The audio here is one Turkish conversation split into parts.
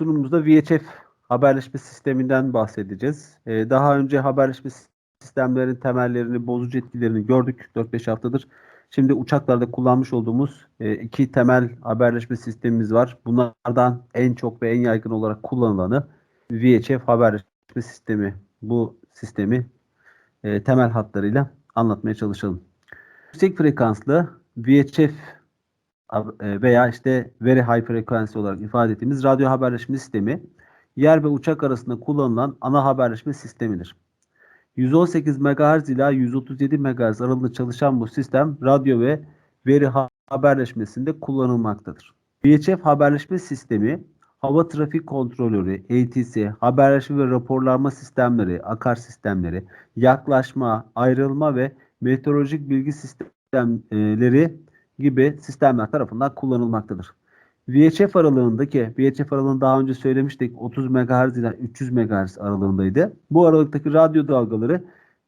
sunumumuzda VHF haberleşme sisteminden bahsedeceğiz. Ee, daha önce haberleşme sistemlerin temellerini, bozucu etkilerini gördük 4-5 haftadır. Şimdi uçaklarda kullanmış olduğumuz e, iki temel haberleşme sistemimiz var. Bunlardan en çok ve en yaygın olarak kullanılanı VHF haberleşme sistemi. Bu sistemi e, temel hatlarıyla anlatmaya çalışalım. Yüksek frekanslı VHF veya işte very high frequency olarak ifade ettiğimiz radyo haberleşme sistemi yer ve uçak arasında kullanılan ana haberleşme sistemidir. 118 MHz ila 137 MHz aralığında çalışan bu sistem radyo ve veri haberleşmesinde kullanılmaktadır. VHF haberleşme sistemi hava trafik kontrolörü, ATC, haberleşme ve raporlama sistemleri, akar sistemleri, yaklaşma, ayrılma ve meteorolojik bilgi sistemleri gibi sistemler tarafından kullanılmaktadır. VHF aralığındaki, VHF aralığını daha önce söylemiştik 30 MHz ile 300 MHz aralığındaydı. Bu aralıktaki radyo dalgaları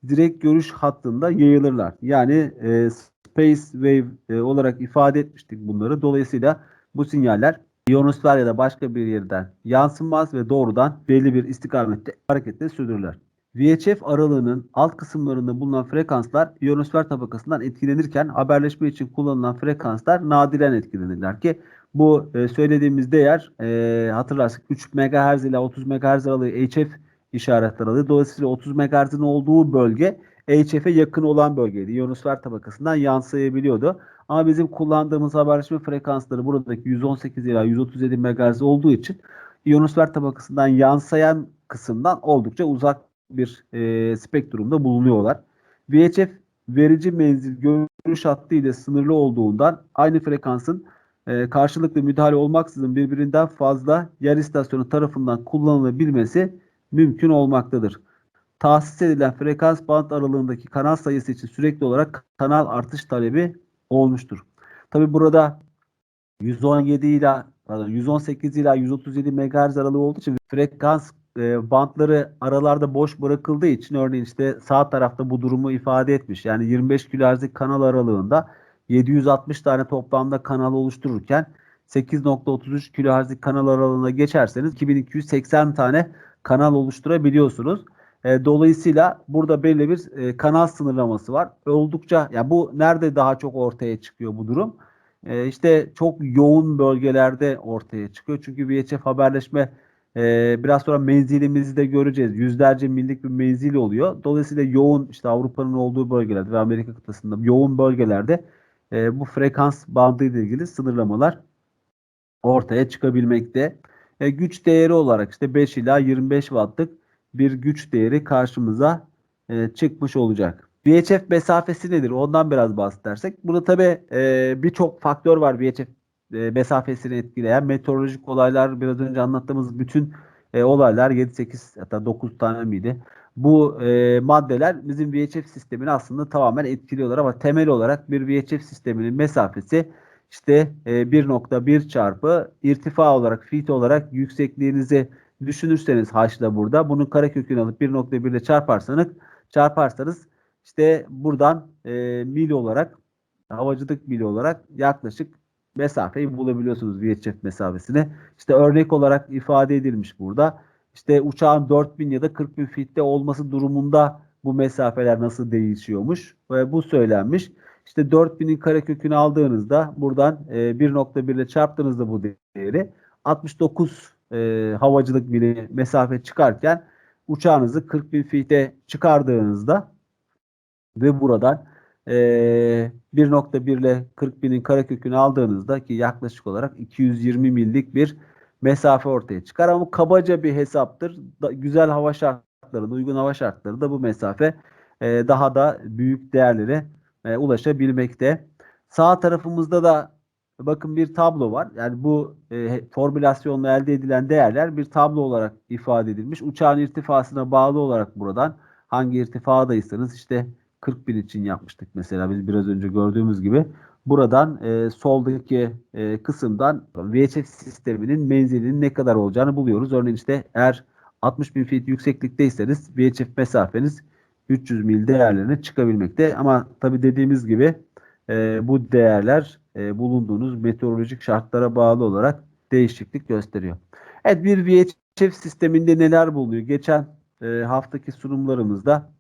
direkt görüş hattında yayılırlar. Yani e, space wave e, olarak ifade etmiştik bunları. Dolayısıyla bu sinyaller ionosfer ya da başka bir yerden yansımaz ve doğrudan belli bir istikamette hareketle sürdürürler. VHF aralığının alt kısımlarında bulunan frekanslar ionosfer tabakasından etkilenirken haberleşme için kullanılan frekanslar nadiren etkilenirler ki bu e, söylediğimiz değer e, hatırlarsak 3 MHz ile 30 MHz aralığı HF işaret aralığı. Dolayısıyla 30 MHz'in olduğu bölge HF'e yakın olan bölgeydi. İyonosfer tabakasından yansıyabiliyordu. Ama bizim kullandığımız haberleşme frekansları buradaki 118 ila 137 MHz olduğu için iyonosfer tabakasından yansıyan kısımdan oldukça uzak bir e, spektrumda bulunuyorlar. VHF verici menzil görüş hattı ile sınırlı olduğundan aynı frekansın e, karşılıklı müdahale olmaksızın birbirinden fazla yer istasyonu tarafından kullanılabilmesi mümkün olmaktadır. Tahsis edilen frekans band aralığındaki kanal sayısı için sürekli olarak kanal artış talebi olmuştur. Tabi burada 117 ile 118 ila 137 MHz aralığı olduğu için frekans e, bantları aralarda boş bırakıldığı için örneğin işte sağ tarafta bu durumu ifade etmiş. Yani 25 kHz'lik kanal aralığında 760 tane toplamda kanal oluştururken 8.33 kHz'lik kanal aralığına geçerseniz 2280 tane kanal oluşturabiliyorsunuz. E, dolayısıyla burada belli bir e, kanal sınırlaması var. Oldukça yani bu nerede daha çok ortaya çıkıyor bu durum? E, işte çok yoğun bölgelerde ortaya çıkıyor. Çünkü VHF haberleşme e, biraz sonra menzilimizi de göreceğiz. Yüzlerce millik bir menzil oluyor. Dolayısıyla yoğun işte Avrupa'nın olduğu bölgelerde ve Amerika kıtasında yoğun bölgelerde e, bu frekans bandı ile ilgili sınırlamalar ortaya çıkabilmekte. E, güç değeri olarak işte 5 ila 25 wattlık bir güç değeri karşımıza e, çıkmış olacak. VHF mesafesi nedir? Ondan biraz bahsedersek. Burada tabi e, birçok faktör var VHF e, mesafesini etkileyen. Meteorolojik olaylar biraz önce anlattığımız bütün e, olaylar 7-8 hatta 9 tane miydi? Bu e, maddeler bizim VHF sistemini aslında tamamen etkiliyorlar ama temel olarak bir VHF sisteminin mesafesi işte e, 1.1 çarpı irtifa olarak, fit olarak yüksekliğinizi düşünürseniz haşla burada. Bunun karekökünü alıp 1.1 ile çarparsanız çarparsanız işte buradan e, mil olarak havacılık mili olarak yaklaşık mesafeyi bulabiliyorsunuz VHF mesafesini. İşte örnek olarak ifade edilmiş burada. İşte uçağın 4000 ya da 40000 fitte olması durumunda bu mesafeler nasıl değişiyormuş ve bu söylenmiş. İşte 4000'in karekökünü aldığınızda buradan e, 1.1 ile çarptığınızda bu değeri 69 e, havacılık mili mesafe çıkarken uçağınızı 40.000 fite çıkardığınızda ve buradan e, 1.1 ile 40.000'in karekökünü aldığınızda ki yaklaşık olarak 220 millik bir mesafe ortaya çıkar ama kabaca bir hesaptır. Da, güzel hava şartlarında, uygun hava şartlarında bu mesafe e, daha da büyük değerlere e, ulaşabilmekte. Sağ tarafımızda da bakın bir tablo var. Yani bu e, formülasyonla elde edilen değerler bir tablo olarak ifade edilmiş. Uçağın irtifasına bağlı olarak buradan hangi irtifadaysanız işte 40 bin için yapmıştık mesela biz biraz önce gördüğümüz gibi. Buradan e, soldaki e, kısımdan VHF sisteminin menzilinin ne kadar olacağını buluyoruz. Örneğin işte eğer 60 bin feet yükseklikteyseniz VHF mesafeniz 300 mil değerlerine çıkabilmekte. Ama tabi dediğimiz gibi e, bu değerler e, bulunduğunuz meteorolojik şartlara bağlı olarak değişiklik gösteriyor. Evet bir VHF sisteminde neler bulunuyor? Geçen e, haftaki sunumlarımızda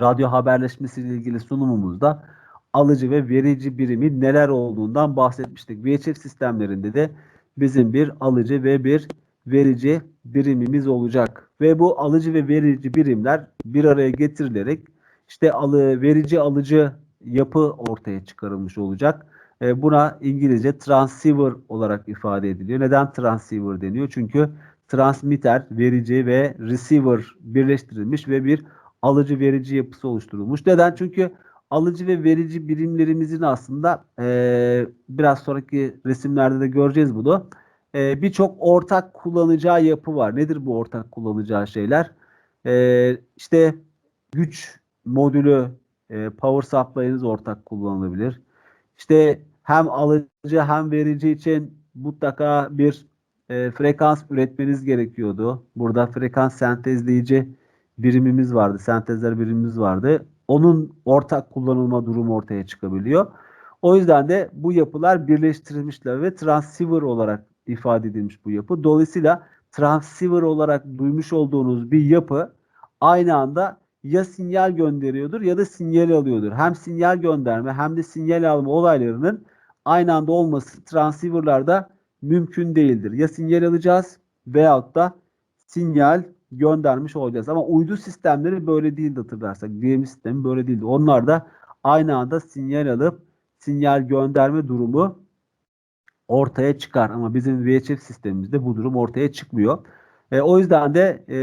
radyo haberleşmesiyle ilgili sunumumuzda alıcı ve verici birimi neler olduğundan bahsetmiştik. VHF sistemlerinde de bizim bir alıcı ve bir verici birimimiz olacak. Ve bu alıcı ve verici birimler bir araya getirilerek işte alı, verici alıcı yapı ortaya çıkarılmış olacak. E, buna İngilizce transceiver olarak ifade ediliyor. Neden transceiver deniyor? Çünkü transmitter, verici ve receiver birleştirilmiş ve bir alıcı verici yapısı oluşturulmuş. Neden? Çünkü alıcı ve verici birimlerimizin aslında e, biraz sonraki resimlerde de göreceğiz bunu. E, Birçok ortak kullanacağı yapı var. Nedir bu ortak kullanacağı şeyler? E, işte güç modülü, e, power supply'ınız ortak kullanılabilir. İşte hem alıcı hem verici için mutlaka bir e, frekans üretmeniz gerekiyordu. Burada frekans sentezleyici birimimiz vardı, sentezler birimimiz vardı. Onun ortak kullanılma durumu ortaya çıkabiliyor. O yüzden de bu yapılar birleştirilmişler ve transceiver olarak ifade edilmiş bu yapı. Dolayısıyla transceiver olarak duymuş olduğunuz bir yapı aynı anda ya sinyal gönderiyordur ya da sinyal alıyordur. Hem sinyal gönderme hem de sinyal alma olaylarının aynı anda olması transceiver'larda mümkün değildir. Ya sinyal alacağız veyahut da sinyal göndermiş olacağız. Ama uydu sistemleri böyle değildi hatırlarsak. DM sistemi böyle değildi. Onlar da aynı anda sinyal alıp sinyal gönderme durumu ortaya çıkar. Ama bizim VHF sistemimizde bu durum ortaya çıkmıyor. E, o yüzden de e,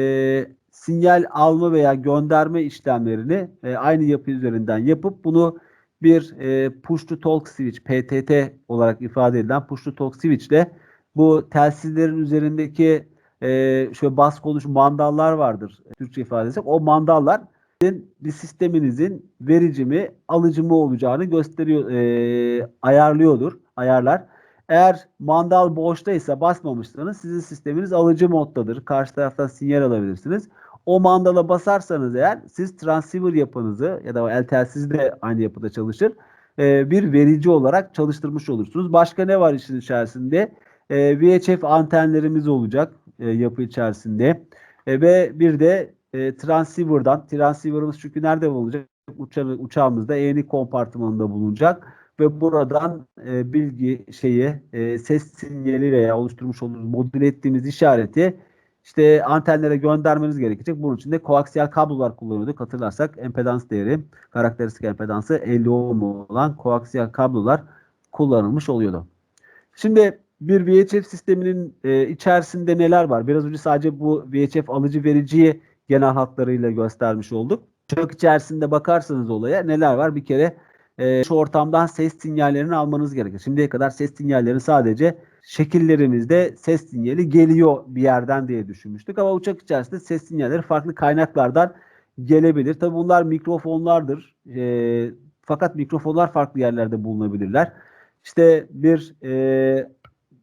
sinyal alma veya gönderme işlemlerini e, aynı yapı üzerinden yapıp bunu bir e, push to talk switch PTT olarak ifade edilen push to talk switch ile bu telsizlerin üzerindeki e, şöyle bas konuş mandallar vardır Türkçe ifade. O mandallar bir sisteminizin verici mi alıcı mı olacağını gösteriyor, e, ayarlıyordur, ayarlar. Eğer mandal boştaysa basmamışsanız sizin sisteminiz alıcı moddadır. Karşı taraftan sinyal alabilirsiniz. O mandala basarsanız eğer siz transceiver yapınızı ya da el telsizi de aynı yapıda çalışır. E, bir verici olarak çalıştırmış olursunuz. Başka ne var işin içerisinde? E, VHF antenlerimiz olacak e, yapı içerisinde. E, ve bir de e, transceiver'dan, transceiver'ımız çünkü nerede olacak? Uça, uçağımızda ENI kompartımanında bulunacak ve buradan e, bilgi şeyi e, ses sinyali veya oluşturmuş olduğumuz modüle ettiğimiz işareti işte antenlere göndermeniz gerekecek. Bunun için de koaksiyel kablolar kullanıyorduk. Hatırlarsak empedans değeri, karakteristik empedansı 50 ohm olan koaksiyel kablolar kullanılmış oluyordu. Şimdi bir VHF sisteminin e, içerisinde neler var? Biraz önce sadece bu VHF alıcı vericiyi genel hatlarıyla göstermiş olduk. Çok içerisinde bakarsanız olaya neler var? Bir kere e, şu ortamdan ses sinyallerini almanız gerekir. Şimdiye kadar ses sinyallerini sadece şekillerimizde ses sinyali geliyor bir yerden diye düşünmüştük. Ama uçak içerisinde ses sinyalleri farklı kaynaklardan gelebilir. Tabi bunlar mikrofonlardır. E, fakat mikrofonlar farklı yerlerde bulunabilirler. İşte bir e,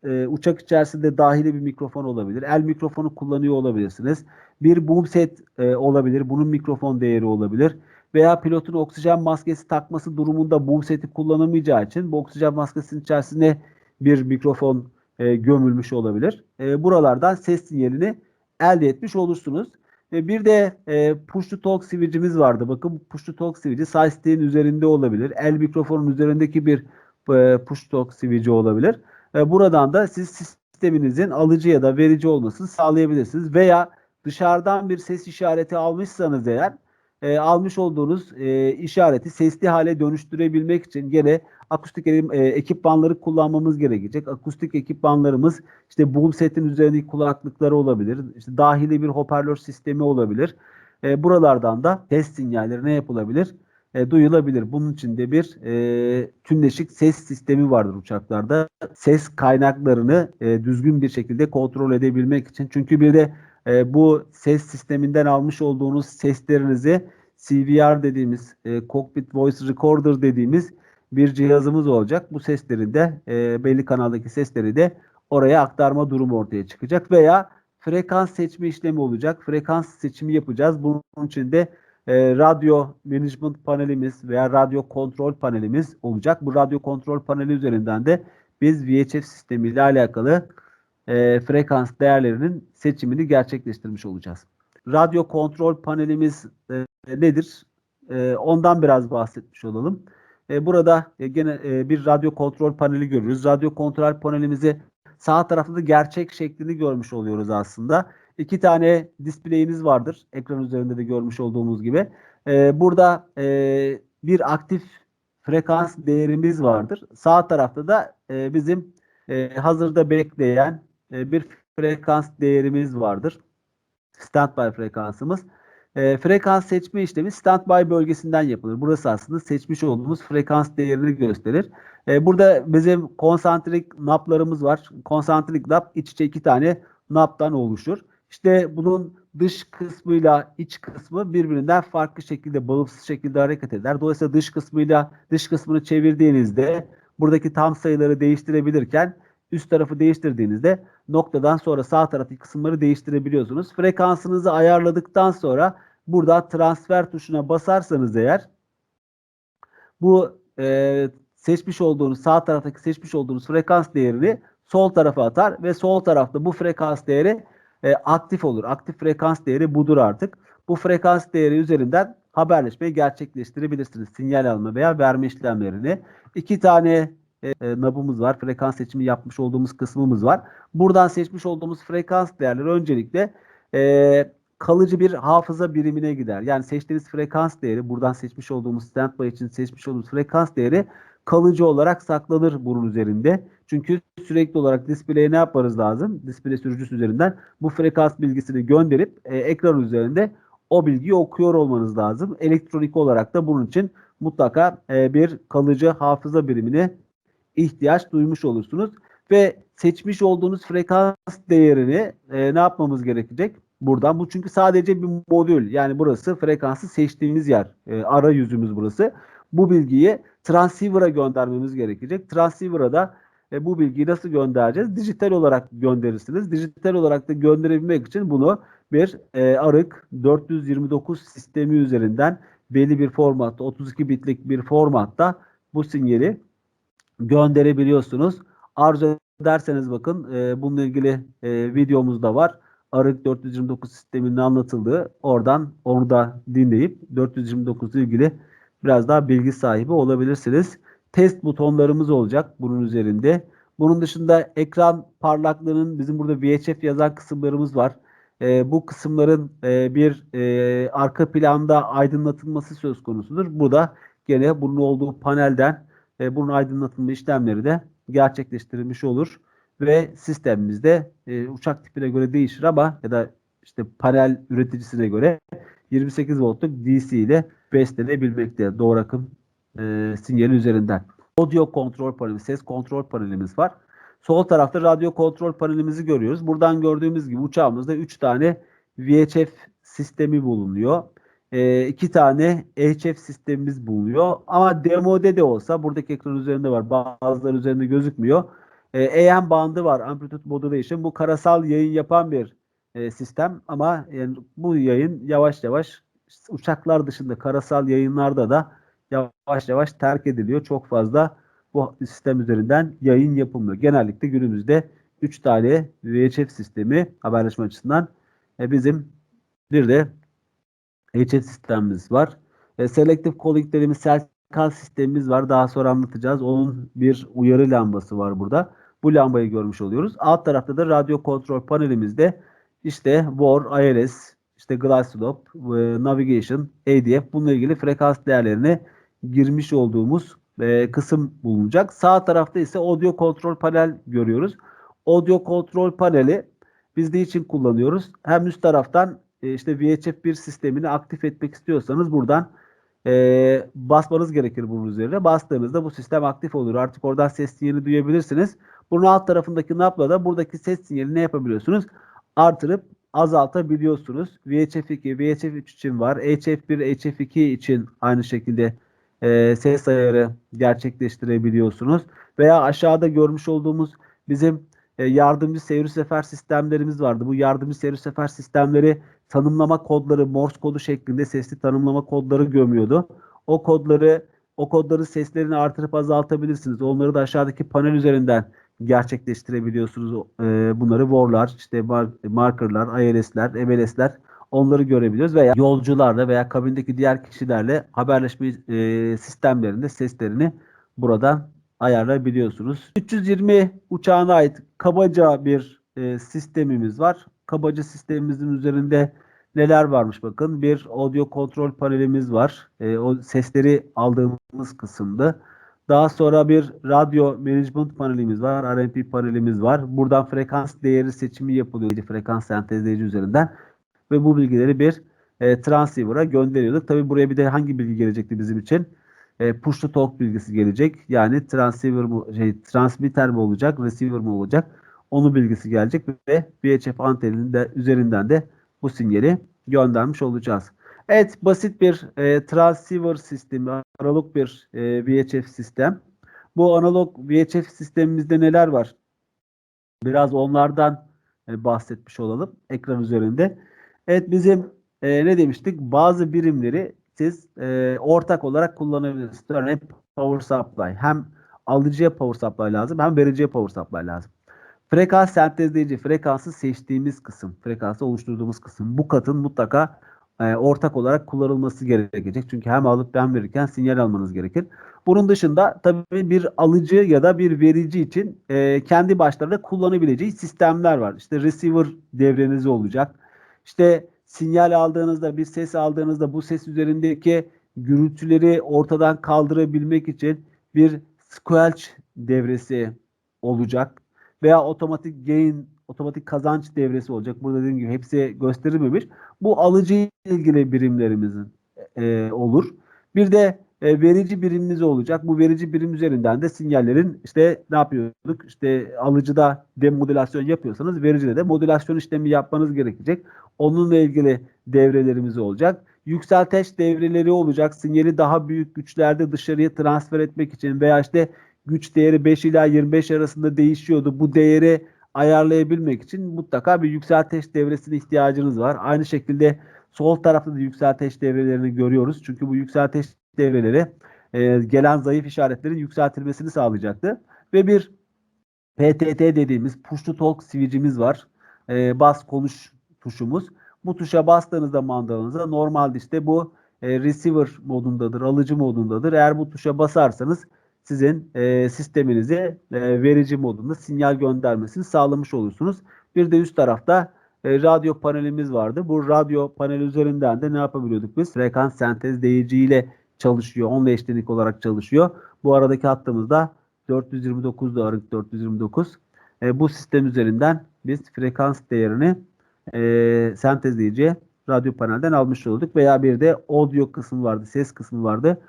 e, uçak içerisinde dahili bir mikrofon olabilir. El mikrofonu kullanıyor olabilirsiniz. Bir boom set e, olabilir. Bunun mikrofon değeri olabilir. Veya pilotun oksijen maskesi takması durumunda boom seti kullanamayacağı için bu oksijen maskesinin içerisine bir mikrofon e, gömülmüş olabilir. E, buralardan ses sinyalini elde etmiş olursunuz. E, bir de e, push to talk switch'imiz vardı. Bakın push to talk switch'i side üzerinde olabilir. El mikrofonun üzerindeki bir e, push to talk switch'i olabilir. E, buradan da siz sisteminizin alıcı ya da verici olmasını sağlayabilirsiniz. Veya dışarıdan bir ses işareti almışsanız eğer e, almış olduğunuz e, işareti sesli hale dönüştürebilmek için gene akustik e, ekipmanları kullanmamız gerekecek. Akustik ekipmanlarımız işte boom setin üzerindeki kulaklıkları olabilir. İşte dahili bir hoparlör sistemi olabilir. E, buralardan da ses sinyalleri ne yapılabilir? E, duyulabilir. Bunun için de bir e, tümleşik ses sistemi vardır uçaklarda. Ses kaynaklarını e, düzgün bir şekilde kontrol edebilmek için. Çünkü bir de e, bu ses sisteminden almış olduğunuz seslerinizi CVR dediğimiz e, Cockpit Voice Recorder dediğimiz bir cihazımız olacak. Bu sesleri de e, belli kanaldaki sesleri de oraya aktarma durumu ortaya çıkacak veya frekans seçme işlemi olacak. Frekans seçimi yapacağız. Bunun için de e, radyo management panelimiz veya radyo kontrol panelimiz olacak. Bu radyo kontrol paneli üzerinden de biz VHF sistemi ile alakalı e, frekans değerlerinin seçimini gerçekleştirmiş olacağız. Radyo kontrol panelimiz e, nedir? E, ondan biraz bahsetmiş olalım. E, burada e, gene e, bir radyo kontrol paneli görürüz. Radyo kontrol panelimizi sağ tarafta da gerçek şeklini görmüş oluyoruz aslında. İki tane display'imiz vardır. Ekran üzerinde de görmüş olduğumuz gibi. E, burada e, bir aktif frekans değerimiz vardır. Sağ tarafta da e, bizim e, hazırda bekleyen e, bir frekans değerimiz vardır. Standby frekansımız. E, frekans seçme işlemi standby bölgesinden yapılır. Burası aslında seçmiş olduğumuz frekans değerini gösterir. E, burada bizim konsantrik naplarımız var. Konsantrik nap iç içe iki tane naptan oluşur. İşte bunun dış kısmıyla iç kısmı birbirinden farklı şekilde bağımsız şekilde hareket eder. Dolayısıyla dış kısmıyla dış kısmını çevirdiğinizde buradaki tam sayıları değiştirebilirken üst tarafı değiştirdiğinizde noktadan sonra sağ taraftaki kısımları değiştirebiliyorsunuz. Frekansınızı ayarladıktan sonra burada transfer tuşuna basarsanız eğer bu e, seçmiş olduğunuz sağ taraftaki seçmiş olduğunuz frekans değerini sol tarafa atar ve sol tarafta bu frekans değeri e, aktif olur. Aktif frekans değeri budur artık. Bu frekans değeri üzerinden haberleşmeyi gerçekleştirebilirsiniz. Sinyal alma veya verme işlemlerini. İki tane e, e, nabımız var. Frekans seçimi yapmış olduğumuz kısmımız var. Buradan seçmiş olduğumuz frekans değerleri öncelikle e, kalıcı bir hafıza birimine gider. Yani seçtiğiniz frekans değeri, buradan seçmiş olduğumuz standby için seçmiş olduğumuz frekans değeri kalıcı olarak saklanır bunun üzerinde. Çünkü sürekli olarak display'e ne yaparız lazım? Display sürücüsü üzerinden bu frekans bilgisini gönderip e, ekran üzerinde o bilgiyi okuyor olmanız lazım. Elektronik olarak da bunun için mutlaka e, bir kalıcı hafıza birimine ihtiyaç duymuş olursunuz. Ve seçmiş olduğunuz frekans değerini e, ne yapmamız gerekecek? Buradan bu çünkü sadece bir modül. Yani burası frekansı seçtiğimiz yer. E, arayüzümüz burası. Bu bilgiyi transceiver'a göndermemiz gerekecek. Transceiver'a da e, bu bilgiyi nasıl göndereceğiz? Dijital olarak gönderirsiniz. Dijital olarak da gönderebilmek için bunu bir e, arık 429 sistemi üzerinden belli bir formatta 32 bitlik bir formatta bu sinyali gönderebiliyorsunuz. Arzu ederseniz bakın e, bununla ilgili e, videomuz da var. Arık 429 sisteminin anlatıldığı oradan onu da dinleyip 429 ile ilgili biraz daha bilgi sahibi olabilirsiniz. Test butonlarımız olacak bunun üzerinde. Bunun dışında ekran parlaklığının bizim burada VHF yazan kısımlarımız var. E, bu kısımların e, bir e, arka planda aydınlatılması söz konusudur. Bu da gene bunun olduğu panelden e, bunun aydınlatılma işlemleri de gerçekleştirilmiş olur ve sistemimizde e, uçak tipine göre değişir ama ya da işte panel üreticisine göre 28 voltluk DC ile beslenebilmekte doğru akım e, sinyali üzerinden. Audio kontrol paneli, ses kontrol panelimiz var. Sol tarafta radyo kontrol panelimizi görüyoruz. Buradan gördüğümüz gibi uçağımızda 3 tane VHF sistemi bulunuyor. E, tane HF sistemimiz bulunuyor. Ama demode de olsa buradaki ekran üzerinde var. Bazıları üzerinde gözükmüyor. E, AM bandı var. Amplitude Modulation. Bu karasal yayın yapan bir e, sistem ama yani bu yayın yavaş yavaş uçaklar dışında karasal yayınlarda da yavaş yavaş terk ediliyor. Çok fazla bu sistem üzerinden yayın yapılmıyor. Genellikle günümüzde 3 tane VHF sistemi haberleşme açısından e, bizim bir de HF sistemimiz var. E, Selective Calling dediğimiz selkal sistemimiz var. Daha sonra anlatacağız. Onun bir uyarı lambası var burada. Bu lambayı görmüş oluyoruz. Alt tarafta da radyo kontrol panelimizde işte WAR, ILS, işte Glideslope, e, Navigation, ADF bununla ilgili frekans değerlerini girmiş olduğumuz e, kısım bulunacak. Sağ tarafta ise audio kontrol panel görüyoruz. Audio kontrol paneli biz ne için kullanıyoruz? Hem üst taraftan e, işte VHF1 sistemini aktif etmek istiyorsanız buradan e, basmanız gerekir bunun üzerine. Bastığınızda bu sistem aktif olur. Artık oradan ses sinyali duyabilirsiniz. Bunun alt tarafındaki napla da buradaki ses sinyali ne yapabiliyorsunuz? Artırıp azaltabiliyorsunuz. VHF2, VHF3 için var. HF1, HF2 için aynı şekilde e, ses ayarı gerçekleştirebiliyorsunuz. Veya aşağıda görmüş olduğumuz bizim e, yardımcı seyir sefer sistemlerimiz vardı. Bu yardımcı seyir sefer sistemleri tanımlama kodları Morse kodu şeklinde sesli tanımlama kodları gömüyordu. O kodları o kodların seslerini artırıp azaltabilirsiniz. Onları da aşağıdaki panel üzerinden gerçekleştirebiliyorsunuz. E, bunları VOR'lar, işte mar- markerlar, ILS'ler, MLS'ler onları görebiliyoruz veya yolcularla veya kabindeki diğer kişilerle haberleşme e, sistemlerinde seslerini buradan ayarlayabiliyorsunuz. 320 uçağına ait kabaca bir e, sistemimiz var. Kabaca sistemimizin üzerinde neler varmış bakın. Bir audio kontrol panelimiz var. O sesleri aldığımız kısımda. Daha sonra bir radyo management panelimiz var. RMP panelimiz var. Buradan frekans değeri seçimi yapılıyor. Frekans sentezleyici üzerinden. Ve bu bilgileri bir e, transceiver'a gönderiyorduk. Tabii buraya bir de hangi bilgi gelecekti bizim için? E, push to talk bilgisi gelecek. Yani transceiver mu, şey, transmitter mi olacak, receiver mi olacak? Onu bilgisi gelecek ve VHF anteninin de üzerinden de bu sinyali göndermiş olacağız. Evet basit bir e, transceiver sistemi, analog bir e, VHF sistem. Bu analog VHF sistemimizde neler var? Biraz onlardan e, bahsetmiş olalım ekran üzerinde. Evet bizim e, ne demiştik? Bazı birimleri siz e, ortak olarak kullanabilirsiniz. Örneğin power supply. Hem alıcıya power supply lazım hem vericiye power supply lazım. Frekans sentezleyici, frekansı seçtiğimiz kısım, frekansı oluşturduğumuz kısım. Bu katın mutlaka e, ortak olarak kullanılması gerekecek. Çünkü hem alıp hem verirken sinyal almanız gerekir. Bunun dışında tabii bir alıcı ya da bir verici için e, kendi başlarına kullanabileceği sistemler var. İşte receiver devreniz olacak. İşte sinyal aldığınızda, bir ses aldığınızda bu ses üzerindeki gürültüleri ortadan kaldırabilmek için bir squelch devresi olacak veya otomatik gain, otomatik kazanç devresi olacak. Burada dediğim gibi hepsi gösterilmemiş. Bu alıcı ilgili birimlerimizin e, olur. Bir de e, verici birimimiz olacak. Bu verici birim üzerinden de sinyallerin işte ne yapıyorduk? İşte alıcıda demodülasyon yapıyorsanız vericide de modülasyon işlemi yapmanız gerekecek. Onunla ilgili devrelerimiz olacak. Yükselteç devreleri olacak. Sinyali daha büyük güçlerde dışarıya transfer etmek için veya işte güç değeri 5 ila 25 arasında değişiyordu. Bu değeri ayarlayabilmek için mutlaka bir yükselteç devresine ihtiyacınız var. Aynı şekilde sol tarafta da yükselteç devrelerini görüyoruz. Çünkü bu yükselteç devreleri e, gelen zayıf işaretlerin yükseltilmesini sağlayacaktı. Ve bir PTT dediğimiz push to talk switch'imiz var. E, bas konuş tuşumuz. Bu tuşa bastığınızda mandalınıza normalde işte bu e, receiver modundadır, alıcı modundadır. Eğer bu tuşa basarsanız sizin e, sisteminize e, verici modunda sinyal göndermesini sağlamış olursunuz. Bir de üst tarafta e, radyo panelimiz vardı. Bu radyo paneli üzerinden de ne yapabiliyorduk biz? Frekans sentezleyiciyle çalışıyor. Onunla eşlenik olarak çalışıyor. Bu aradaki hattımızda 429 da arık 429. E, bu sistem üzerinden biz frekans değerini e, sentezleyici radyo panelden almış olduk. Veya bir de audio kısmı vardı, ses kısmı vardı.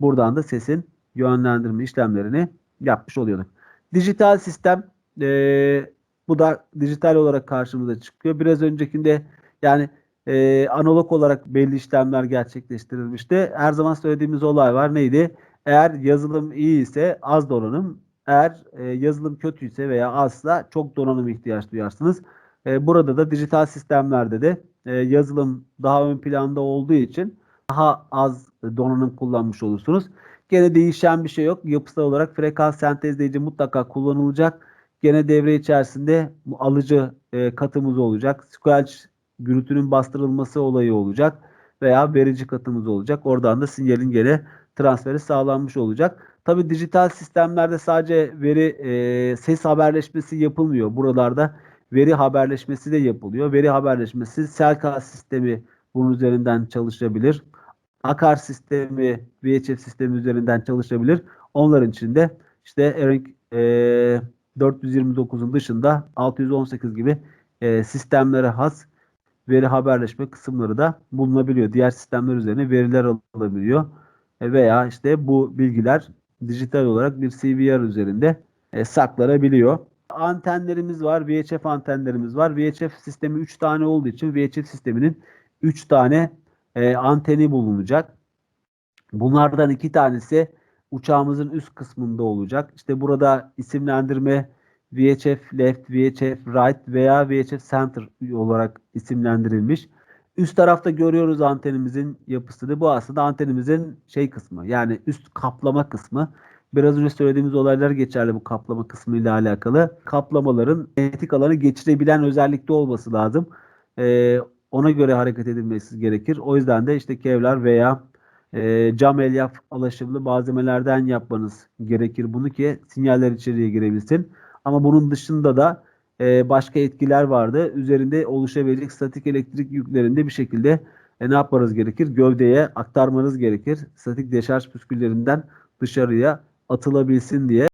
Buradan da sesin yönlendirme işlemlerini yapmış oluyorduk. Dijital sistem e, bu da dijital olarak karşımıza çıkıyor. Biraz öncekinde yani e, analog olarak belli işlemler gerçekleştirilmişti. Her zaman söylediğimiz olay var. Neydi? Eğer yazılım iyi ise az donanım, eğer e, yazılım kötüyse veya azsa çok donanım ihtiyaç duyarsınız. E, burada da dijital sistemlerde de e, yazılım daha ön planda olduğu için daha az donanım kullanmış olursunuz. Gene değişen bir şey yok. Yapısal olarak frekans sentezleyici mutlaka kullanılacak. Gene devre içerisinde alıcı e, katımız olacak. Squelch gürültünün bastırılması olayı olacak. Veya verici katımız olacak. Oradan da sinyalin gene transferi sağlanmış olacak. Tabi dijital sistemlerde sadece veri e, ses haberleşmesi yapılmıyor. Buralarda veri haberleşmesi de yapılıyor. Veri haberleşmesi Selka sistemi bunun üzerinden çalışabilir. Akar sistemi, VHF sistemi üzerinden çalışabilir. Onların içinde işte Eric e, 429'un dışında 618 gibi e, sistemlere has veri haberleşme kısımları da bulunabiliyor. Diğer sistemler üzerine veriler alabiliyor. E, veya işte bu bilgiler dijital olarak bir CVR üzerinde e, saklanabiliyor. Antenlerimiz var. VHF antenlerimiz var. VHF sistemi 3 tane olduğu için VHF sisteminin 3 tane e, anteni bulunacak. Bunlardan iki tanesi uçağımızın üst kısmında olacak. İşte burada isimlendirme VHF left, VHF right veya VHF center olarak isimlendirilmiş. Üst tarafta görüyoruz antenimizin yapısını. Bu aslında antenimizin şey kısmı yani üst kaplama kısmı. Biraz önce söylediğimiz olaylar geçerli bu kaplama kısmı ile alakalı. Kaplamaların etik alanı geçirebilen özellikte olması lazım. Ee, ona göre hareket edilmesi gerekir. O yüzden de işte kevlar veya e, cam elyaf alaşımlı malzemelerden yapmanız gerekir bunu ki sinyaller içeriye girebilsin. Ama bunun dışında da e, başka etkiler vardı. Üzerinde oluşabilecek statik elektrik yüklerinde bir şekilde e, ne yapmanız gerekir? Gövdeye aktarmanız gerekir. Statik deşarj püsküllerinden dışarıya atılabilsin diye.